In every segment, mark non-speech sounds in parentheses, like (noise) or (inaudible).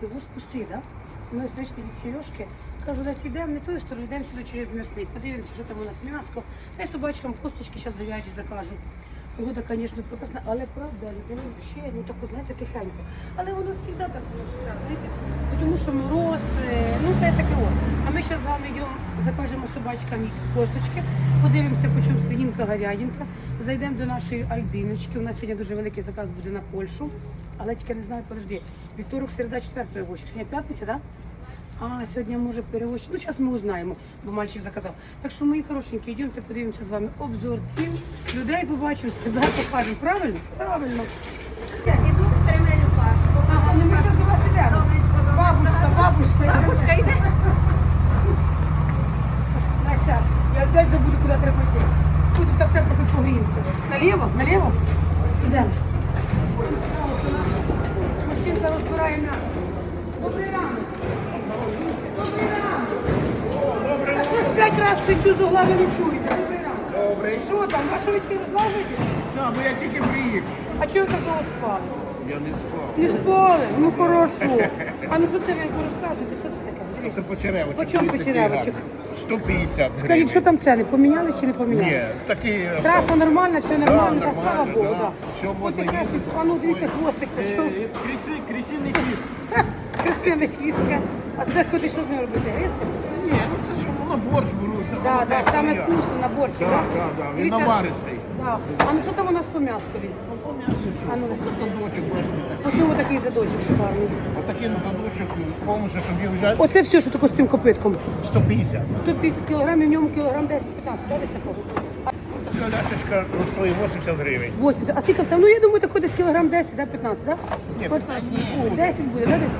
Привоз пустий, да? Ось вийшли від Сережки. Кажу, десь йдемо не тою стороною, йдемо сюди через м'ясний. Подивимося, що там у нас м'яско. Та й собачкам косточки зараз зав'яжі закажу. Погода, звісно, прекрасна, але правда, людина ще, ну таку, знаєте, тихенько. Але воно завжди так, воно завжди, знаєте, тому що мороз, е, ну це таке от. А ми зараз з вами йдемо, закажемо собачкам косточки, подивимося, по чому свинінка, говядинка. Зайдемо до нашої Альбіночки. У нас сьогодні дуже великий заказ буде на Польщу. Але тільки не знаю, подожди. Вівторок, середа, четвер перевозчик. Сьогодні п'ятниця, так? Да? А, сьогодні може перевозчик. Ну, зараз ми узнаємо, бо мальчик заказав. Так що, мої хорошенькі, йдемте подивимося з вами обзор цін. Людей побачимо, себе покажемо. Правильно? Правильно. Іду перемелю пашку. Ага, ну ми зараз до вас ідемо. Бабушка, бабушка. Бабушка йде. Настя, я опять забуду, куди треба йти. Куди так треба погріємося. Наліво? Наліво? Ідемо. Мужчинка розбирає м'ясо. Добрий ранок. Добрий ранок. А що ж п'ять разів кричу з угла, ви не чуєте? Добрий. Що там, ваші батьки розлажуєте? Да, бо я тільки приїхав. А чого ви так довго спали? Я не спав. Не спали? Ну хорошо. А ну що це ви розказуєте? Що це таке? Це почеревочок. По чому Дивіться, почеревочок? який гарний. 150 Скажіть, що там ціни? Поміняли чи не поміняли? Ні, такі... Траса нормальна, все нормально, Да, та слава нормально, Богу, да. да. Все Ось можна якраз, їздити. а ну дивіться, хвостик почав. Крісиний квіт. Христина квітка. А це куди що з ним робити? Гристи? На борщ беруть. Да, да, саме стоять. вкусно на борщі, Да, да? да, він Дивіться, наваристий. Да. А ну що там у нас по м'яскові? А ну, Задочок бачите. по чому такий задочок шикарний? Отакий на задочок повністю, щоб його взяти, Оце все, що таке з цим копитком. 150. 150 кілограмів, в ньому кілограм 10-15, да, десь такого? Така ляшечка ну, стоїть 80 гривень. 80. А скільки це? Ну, я думаю, тако десь кілограм 10, да, 15, да? Ні, От 10 буде, да, десь?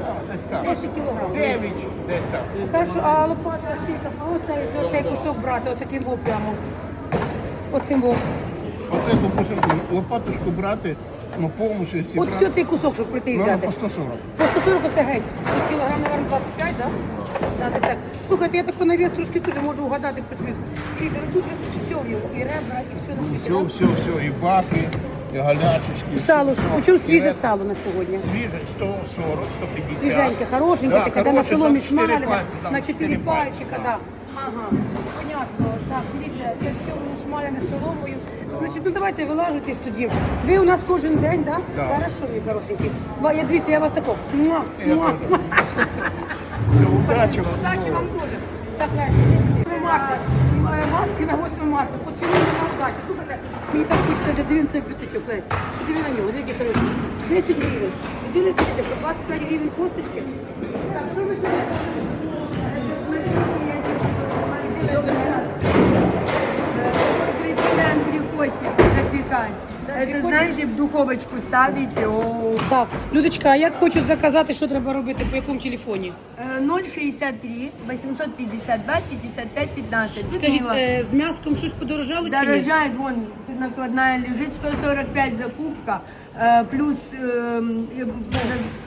Да, десь так. 10 кілограм. 9, десь так. Хорошо, а лопата шийка, а оцей, оцей кусок брати, отаким во прямо. Оцим во. Оце, допустим, лопаточку брати, ну повністю, якщо От все цей кусок, щоб прийти і ну, взяти. по 140. По 140 оце геть. Тут кілограм, наверное, 25, да? Да, так. Слухайте, я так по навіс трошки теж можу угадати плюс-мінус. Ну тут же ж все в нього, і ребра, і все на світі. Все, все, все, і баки, галяшечки. Сало, почому свіже сало на сьогодні? Свіже 140, 150. Свіженьке, хорошеньке Да, таке, да, на соломі шмалене, на 4 пальчика, да. Ага, понятно. Так, дивіться, це все воно шмалене соломою. Значить, ну давайте вилажуйтесь тоді. Ви у нас кожен день, да? Да. Хорошо, мій хорошенький. Ва- Я дивіться, я вас тако. Муа, муа. Все, удачі вам. Удачі вам дуже. Так, Леся, 8 марта. Е, Маски на 8 марта. Поцілуйте на удачі. Слухайте, мені так хочеться вже дивіться цей п'ятачок, Лесь. Подиви на нього, дивіться, хороший. 10 гривень. Один із по 25 гривень косточки. Так, що ви Президент Рікоті, запекать. Это знаете, в духовочку ставите. О, Так, Людочка, а як хочуть заказати, що треба робити, по якому телефоні? Э, 063 852 55 15. Скажіть, Людмила. е, з м'яском щось подорожало чи ні? Дорожает, вон накладная лежит, 145 закупка, э, плюс э, э,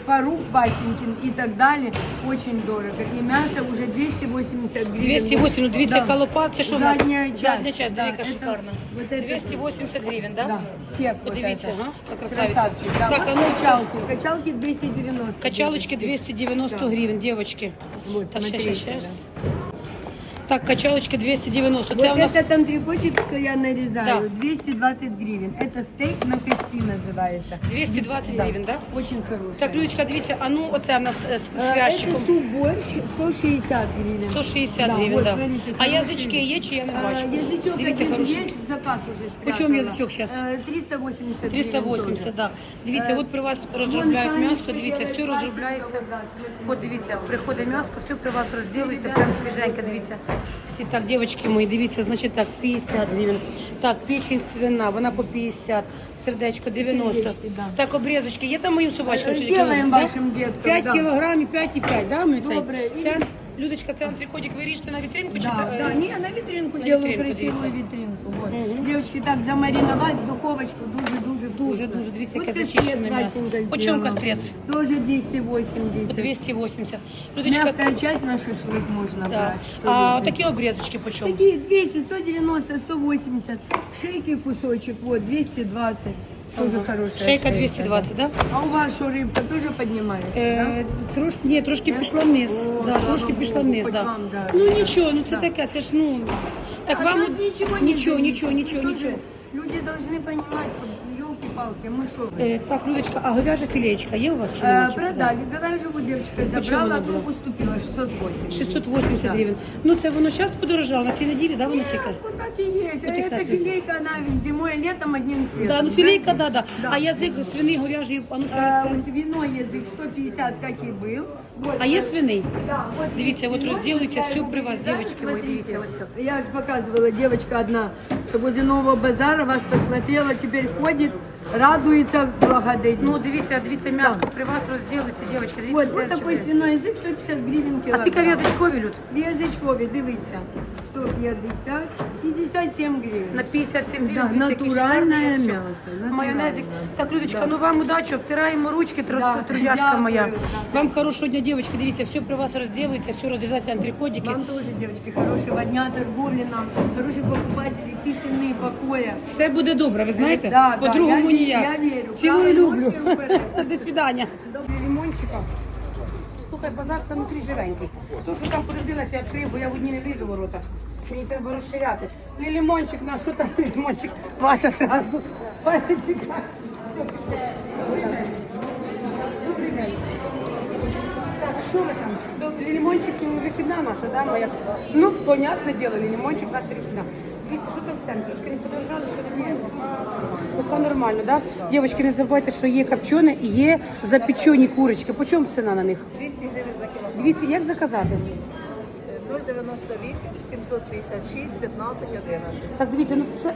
поруб Васенькин и так далее. Очень дорого. И мясо уже 280 гривен. 280, ну дивіться, Да. колопат, це що в нас? Задняя часть. Задня часть, да, яка это шикарна. Вот это 280 гривень, да? Да, сек вот Подивіться, это. ага, та красавиця. Красавчик, да. Так, вот а ну, качалки. Качалки 290. Качалочки девочки. 290 Да. гривен, девочки. Вот, так, сейчас, смотрите, сейчас. да. Так, качалочки 290. Вот Це у нас это там трикотик, что я нарезаю, Да. 220 гривен. Это стейк на кости называется. 220 гривен, да? Очень хороший. Так, Людочка, дивіться, а ну оце в нас е, з Э, хрящиком. Это суп-борщ 160 гривен. 160 гривен, вот, да. смотрите, А хороший. язички є чи я не Э, бачу? Язычок Дивіться, один хороший. есть, заказ уже Почем спрятала. язычок щас? Э, 380 гривен 380, тоже. да. Дивіться, Е, от при вас розробляють вон м'ясо, Танечка дивіться, все делает розробляється. классику, да, смотрите. От дивіться, приходить м'ясо, все при вас розділиться, прям свіженьке, дивіться. Всі так, дівчатки мої, дивіться, значить так, 50 гривень. Так, печень свина, вона по 50, сердечко 90. Сердечки, да. Так, обрізочки, є там моїм собачкам? Е, кілограм, вашим да? діткам, 5 да. кілограмів, 5,5, да, ми цей? Добре, і- Це, Людочка, це антрикотик ви ріжете на вітринку? чи Да, да, е, не, на витринку делаю витринку, красивую витринку. Вот. Девочки, так замариновать в духовочку дуже-дуже Дуже, дуже, дивіться, яке зачищене м'ясо. По чому кострець? Тоже 280. 280. Людочка, Мягкая часть на шашлык можно да. брать. кто а любит. такі обрізочки по чому? Такие 200, 190, 180. Шейки кусочек, вот, 220. Тоже хорошая Шейка 220, да? А у вас что, рыбка тоже поднимается? Е, трош, ні, трошки пішла вниз. О, да, трошки пішла вниз, хоч да. вам, да. Ну нічого, ну це таке, це ж ну. Так вам нас ничего не нічого, нічого, нічого, нічого Люди должны понимать, что елки-палки, мы что? Е, так, Людочка, а говяжа філеєчка є у вас чи Э, немає? продали, давай живу девочка Почему забрала, она а была? тут уступила 680. 680 Да. гривень. Ну це воно зараз подорожало, на цій неділі, да, воно тільки? Нет, вот так и есть. Вот и Это кстати. филейка, она зимой и летом одним цветом. Да, ну філейка, да, да. Да. А язик свиний, говяжий, а ну що Э, є? свиной язык 150, как и был. Вот. А є свиний? Да, вот Дивіться, от свиной, розділується я все его при вас, вырезаю, дівчатки мої, смотрите. дивіться, ось все. Я же показывала, девочка одна возле нового базара вас посмотрела, теперь ходит, радуется, благодарит. Ну, дивіться, дивіться, м'ясо при вас розділиться, дівчатки, дивіться. вот, вот де такой чого. свиной язык 150 гривен А килограмм. скільки в'язочкові, Люд? Язичкові, дивіться, 150, 57 гривень. На 57 Да, гривень. дивіться, який натуральне шикарний м'ясо, натуральне. Майонезик. Так, Людочка, Да. ну вам удачі, обтираємо ручки, Да, трудяшка дякую, моя. да. Вам хорошого дня, дівчатки, дивіться, все при вас розділується, все розрізається антрикотики. Вам тоже, девочки, хорошего дня торговли нам, хороших покупателей, тишины, покоя. Все буде добре, ви знаєте? Да, да, По-другому я ніяк. я вірю. Цілую Правильно, люблю. вперед. (laughs) До свидання. Лимончика. Слухай, базар там внутрі живенький. То, що там подивилася, я відкрив, бо я в одні не влізу в ворота. Мені треба розширяти. Ну і лимончик наш, що там лимончик? Вася сразу. Вася тікає. Добрий день. Так, що ви там? Добрий лимончик ну, вихідна наша, да, моя? Ну, понятне діло, лимончик наша вихідна. Дивіться, що там центрі? Трошки не подорожали, що не Поки нормально, да? Дівчатки, не забувайте, що є копчене і є запечені курочки. По чому ціна на них? 200 гривень за кілограм. 200, як заказати? 098 756 15 11. Так, дивіться, ну це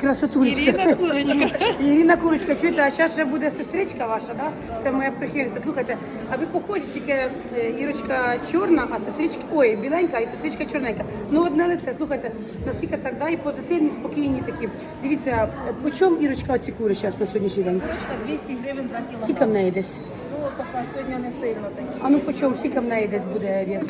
красотулечка. Ірина Курочка. Ірина Курочка, чуєте, а зараз ще буде сестричка ваша, да? Це моя прихильниця. Слухайте, а ви похожі, тільки е, Ірочка чорна, а сестричка, ой, біленька, і сестричка чорненька. Ну, одне лице, слухайте, наскільки так, да, і позитивні, спокійні такі. Дивіться, е, по чому Ірочка оці кури зараз на сьогоднішній день? Курочка 200 гривень за кілограм. Скільки в неї десь? Ну, поки сьогодні не сильно такі. А ну по чому, скільки в неї десь буде вес?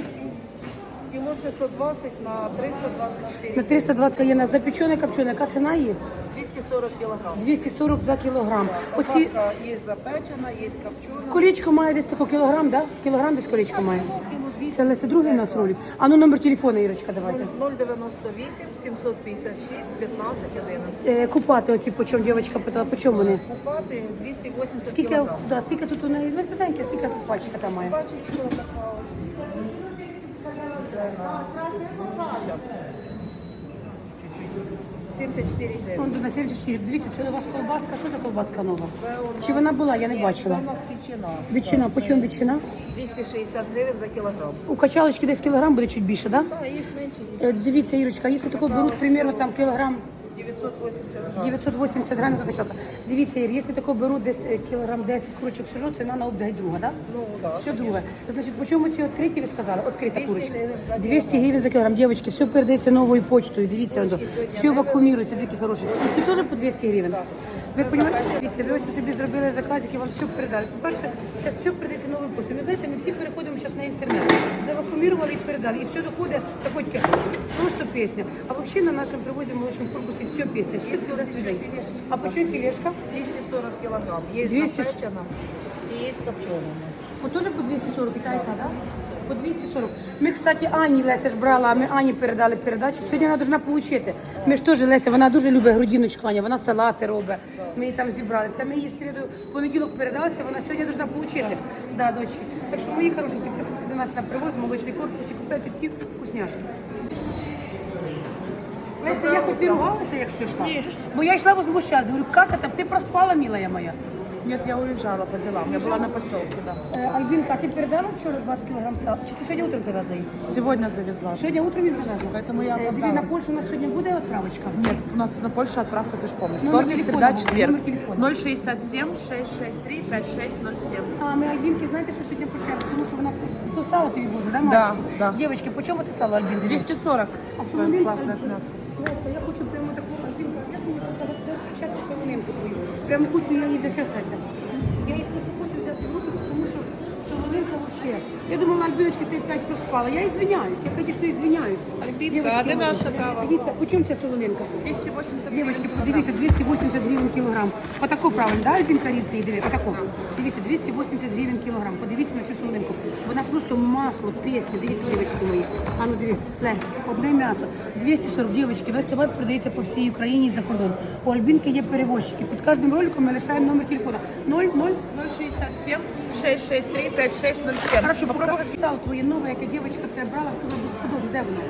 Кіло 620 на 324. На 320 є на запечене копчене, яка ціна є? 240 кілограм. 240 за кілограм. Оці Колбаска є запечена, є копчена. колечко має десь тако кілограм, да? Кілограм десь колечко має. Це Леся другий у нас ролик. А ну номер телефону, Ірочка, давайте. 098 756 15 11. Е, купати оці, по чому дівчинка питала, по чому вони? Купати 280 Скільки, кілограм. да, скільки тут у неї, ви скільки пачка там має? Пачечка така ось. 74 гривень. Вон на 74. Дивіться, це у вас колбаска. Що за колбаска нова? Чи вона була? Я не Це бачила. у нас ветчина. Ветчина, по чому ветчина? 260 гривень за кілограм. У качалочки десь кілограм буде чуть більше, так? Да? А, є менше, є Е, Дивіться, Ірочка, якщо такого беруть, примерно там кілограм 980 гривень. 980 грамів качалка. Дивіться, Ір, якщо тако беруть десь е, кілограм 10 курочок все одно ціна на обдай друга, так? Ну, да. Все друге. Значить, по чому ці відкриті, ви сказали? Відкрита 200 курочка. гривень за 200 гривень за кілограм. Дівчатки, все передається новою почтою. Дивіться, все вакуумірується, такі хороші. І ці теж по 200 гривень. Ви розумієте, ви ось собі зробили заказики, вам все передали. По-перше, зараз все передається новою поштою. Ви знаєте, ми всі переходимо зараз на інтернет. Завакуумірували і передали. І все доходить такой тільки просто пісня. А взагалі на нашому привозі в молодшому корпусі все пісня, все сюди свіженьке. А по чому філешка? 240 кілограм. Є 200. запечена і є копчена. Вот тоже по 240 китайка, да? По 240. Ми, кстати, Ані Леся ж брала, а ми Ані передали передачу. Сьогодні вона повинна отримати. Ми ж теж Леся, вона дуже любить грудиночку Аня, вона салати робить. Ми її там зібрали. Це ми її в середу, понеділок передали, це вона сьогодні повинна отримати. Да, дочки. Так що мої хорошенькі, приходьте до нас на привоз, молочний корпус і купуйте всі вкусняшки. Леся, я хоч не ругалася, якщо йшла. Бо я йшла возмущалась. Говорю, як це? Ти проспала, милая моя. Нет, я уезжала по делам. Я была на поселке, да. Е, Альбінка, а ти передала вчора 20 кілограм сала? Чи ти сьогодні утром завезла їх? Сегодня завезла. Сьогодні утром їх завезла? Поэтому я Е, Диві, опоздала. на Польщу у нас сьогодні буде відправочка? Нет, у нас на Польшу отправка, ты же помнишь. Номер Вторник, телефона, среда, четверг. номер телефона. 067 663 5607. А ми Альбінки, знаєте, що сьогодні почали? Тому що вона то сало тобі буде, да, мальчик? да. Дівчатки, по чому це сало, Альбінка? 240. А Такое солонинка? классное с мяском. Леся, я хочу прямо Прямо хочу я її вже Леся. Я її просто хочу взяти в руки, тому що солонинка взагалі Я думала, Альбіночка, ти опять проспала. Я извиняюсь, я, конечно, извиняюсь. Альбінка, а де наша кава? Дивіться, по чому ця солонинка? 280 Девочки, подивіться, 280 гривень кілограм. Отако правильно, да, Альбінка різний йде? Отако. Дивіться, 280 гривень кілограм. Подивіться на цю солонинку. Вона просто масло, пісня. Дивіться, дівчатки мої. А ну диви, Лесь, одне м'ясо. 240, дівчатки, весь товар продається по всій Україні і за кордон. У Альбінки є перевозчики. Під кожним роликом ми лишаємо номер телефона. 00 067 663 5607. Хорошо, попробуй. Сало твоє нове, яке дівчинка це брала, сказала, безподобно. Де воно?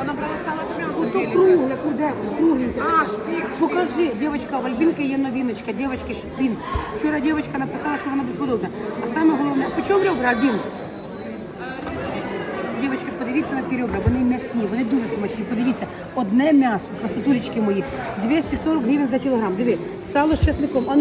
Она брала сало с мясом Ото великое. кругле, куди воно? Кругленьке. А, шпик, Покажи, дівчинка, в Альбінки є новиночка, дівчинки шпін. Вчора дівчинка написала, що вона безподобна. А саме головне, по чому ребра, Альбін? Дівчатки, подивіться на ці ребра, вони м'ясні, вони дуже смачні. Подивіться, одне м'ясо, красотулечки мої, 240 гривень за кілограм. Диви, сало з чесником. А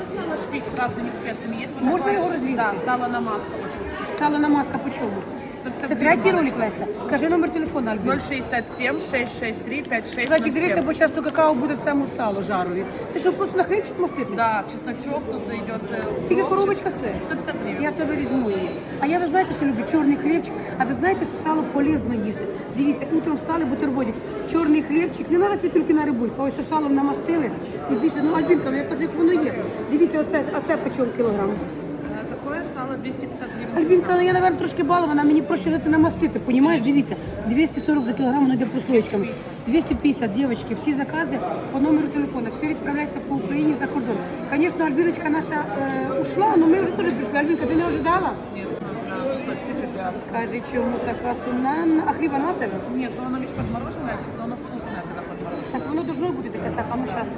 такое сало шпик с разными специями. Есть вот Можно такое- его разлить? Да, сало на маску очень. сало на маска по чому? 150 Це гривен третій баночка. ролик, Леся. Кажи номер телефону, Альбін. 067 663 5607. Значить, дивися, бо зараз то какао буде в цьому сало жарові. Це що, просто на хлібчик мастити? Да, чесночок тут идет. э, Скільки коробочка стоїть? 150 гривен. Я тебе візьму її. А я ви знаєте, що люблю чорний хлібчик, а ви знаєте, що сало полезно їсти. Дивіться, утром встали бутербродик, чорний хлібчик, не треба світульки на рибульку, ось салом намастили. І більше, ну Альбінка, ну я кажу, як воно є. Дивіться, оце, а це по чому кілограм? Э, Такое сало 250 гривен. Альбінка, ну я, напевно, трошки балована, мені проще дати намастити, понімаєш? Дивіться, 240 за кілограм, воно йде прослоєчками. 250, дівчатки, всі закази по номеру телефону, все відправляється по Україні за кордон. Звісно, Альбіночка наша е, ушла, але ми вже теж прийшли. Альбінка, ти не ожидала? Нет, надо кусок чуть-чуть мяса. Скажи, чому така сумна? А хліба на тебе? Нет, ну оно видишь подмороженное, но оно вкусное, когда подмороженное. Так воно должно бути таке, так, а ну зараз.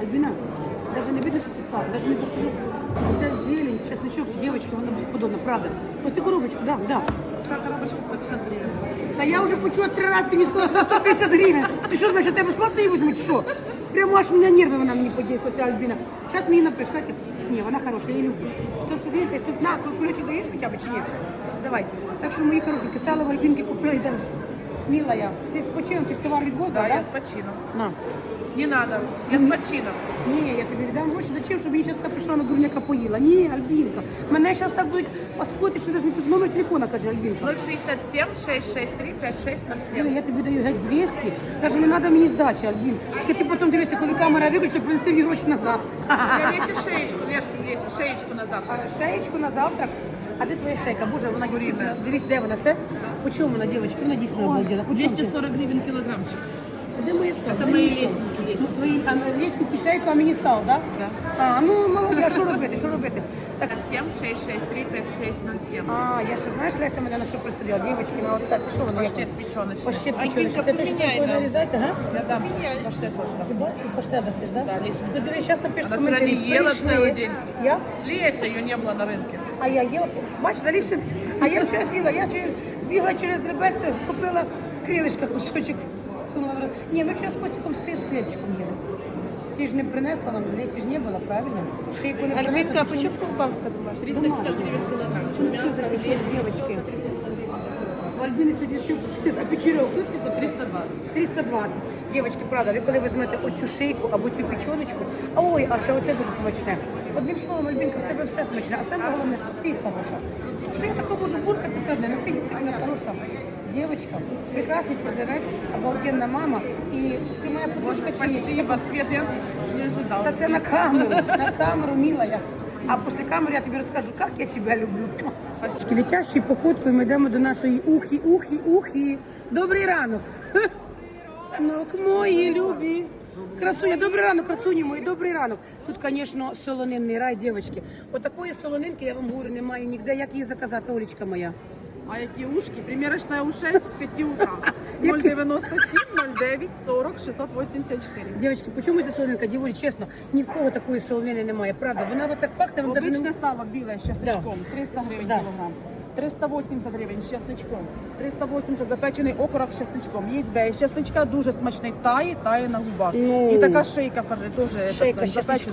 Альбіна, навіть не видно, що це сад, навіть не пошли. Це зелень, чесночок, дівчатки, воно безподобно, правда. Оцю коробочку, да, да. Как коробочка 150 гривен. Та я вже почула три рази, ти мені сказала, що 150 гривень. Ти що думаєш, що тебе безплатно її візьмуть, чи що? Прямо аж мене нерви вона мені подіє, ця Альбіна. Зараз мені напишуть, ні, вона хороша, я її люблю. 150 гривень, ти тут на, кулечок даєш хоча б, чи ні? Давай. Так що мої хорошенькі, сало в Альбінки купили, йдемо. Міла я, ти з почином, ти ж товар відвозила, Да, я с почином. На. Не надо, я с почином. Ні, я тобі віддам гроші, зачем, щоб її зараз прийшла на дурняка поїла? Ні, Альбінка. Мене зараз так будуть паскути, що навіть не тут номер телефона, каже Альбінка. 067 663 Диви, 5607. Я тобі даю геть 200, каже, не треба мені здачі, Альбін. Тільки ти потім дивися, коли камера виключить, принеси мені гроші назад. Я лезь шеечку, лезь, лезь, шеечку назад. А шеєчку на завтрак. А де твоя шейка? Боже, вона дійсно. Дивіться, де вона? Це? По чому вона, дівчатки? Вона дійсно це? 240 гривень килограммчик. Де мої став? Це мої лестники є. Ну, твої, а лестники шейку, а мені став, так? Да. А, ну, молодець, що робити, що робити? Так, 57 663 5607. а, я ще, знаєш, Леся мене на що присадила? Дівчатки, на оце, це що воно? як Паштет воно? печеночный. Паштет Альбинка, печений. Це те, що поменяй коли нам. нарізається, га? Я дам сейчас паштет тоже. Ти бачиш, паштет дасиш, да? Да, лишній. Ну, диви, зараз напишеш Вона вчора коментарі. не їла Прийшли. цілий день. Я? Леся, ее не было на рынке. А я їла, бач, залізся, а я вчора з'їла, я ще бігла через ребеце, купила крилишка кусочок. сунула в рот. Ні, ми вчора з котиком з хлібчиком їли. Ти ж не принесла нам, Лесі ж не було, правильно? Шийку не принесла. а почему колбаска думаешь? 350 гривен килограмм. Ну, все, короче, девочки. У Альбіни сьогодні все а печерьок тут 320. 320. Дівчатки, правда, ви коли візьмете оцю шийку або цю печоночку, а ой, а ще оце дуже смачне. Одним словом, Альбінка, в тебе все смачне, а саме головне, ти хороша. Що я таку можу буркати, це одне, ну ти дійсно хороша. Дівчинка, прекрасний продавець, обалденна мама. І ти моя Боже, подружка спасибо, Свет, я не ожидала. Це на камеру, на камеру, милая. А після камери я тобі розкажу, як я тебе люблю. Летящою походкою ми йдемо до нашої ухи, ухи, ухи. Добрий ранок. Ну, мої любі. Красуня, добрий ранок, красуні мої, добрий ранок. Тут, звісно, солонинний рай, дівчатки. Отакої солонинки, я вам говорю, немає ніде. Як її заказати, Олечка моя? А які ушки? Примірочна у 6 з 5 утра. 097 09 40 684. Дівчатки, по чому ця солонинка? Діволі, чесно, ні в кого такої солонини немає, правда? Вона от так пахне, вам навіть не... Сало біле з чесничком. 300 гривень Да. кілограм. 380 гривень з чесничком. 380 запечений окорок з чесничком. Є без чесничка дуже смачний. Тає, тає на губах. Ну. І така шийка, каже, теж Шийка це, з.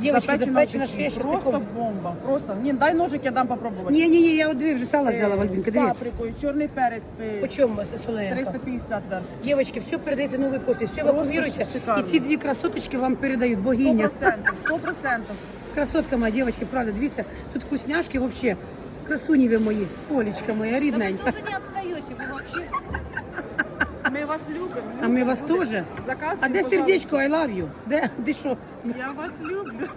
Дівчатки, запечена шия з Просто чесником. бомба. Просто. Ні, дай ножик, я дам попробувати. Ні, ні, ні, я от дві вже сало взяла, Е, Вальбінка, З дві. паприкою, чорний перець. е, По чому солонинка? 350 верх. Девочки, все передається новою поштою, все Просто вакуумируйте. шикарно. І ці дві красоточки вам передають, богиня. процентов, сто процентов. Красотка моя, девочки, правда, дивіться, тут вкусняшки вообще. Красуні ви мої, Олечка моя рідненька. не отстаете, вы вообще. Ми вас любимо. А ми вас теж. Заказуємо, А де сердечко I love you? Де? Ти що? Я вас люблю.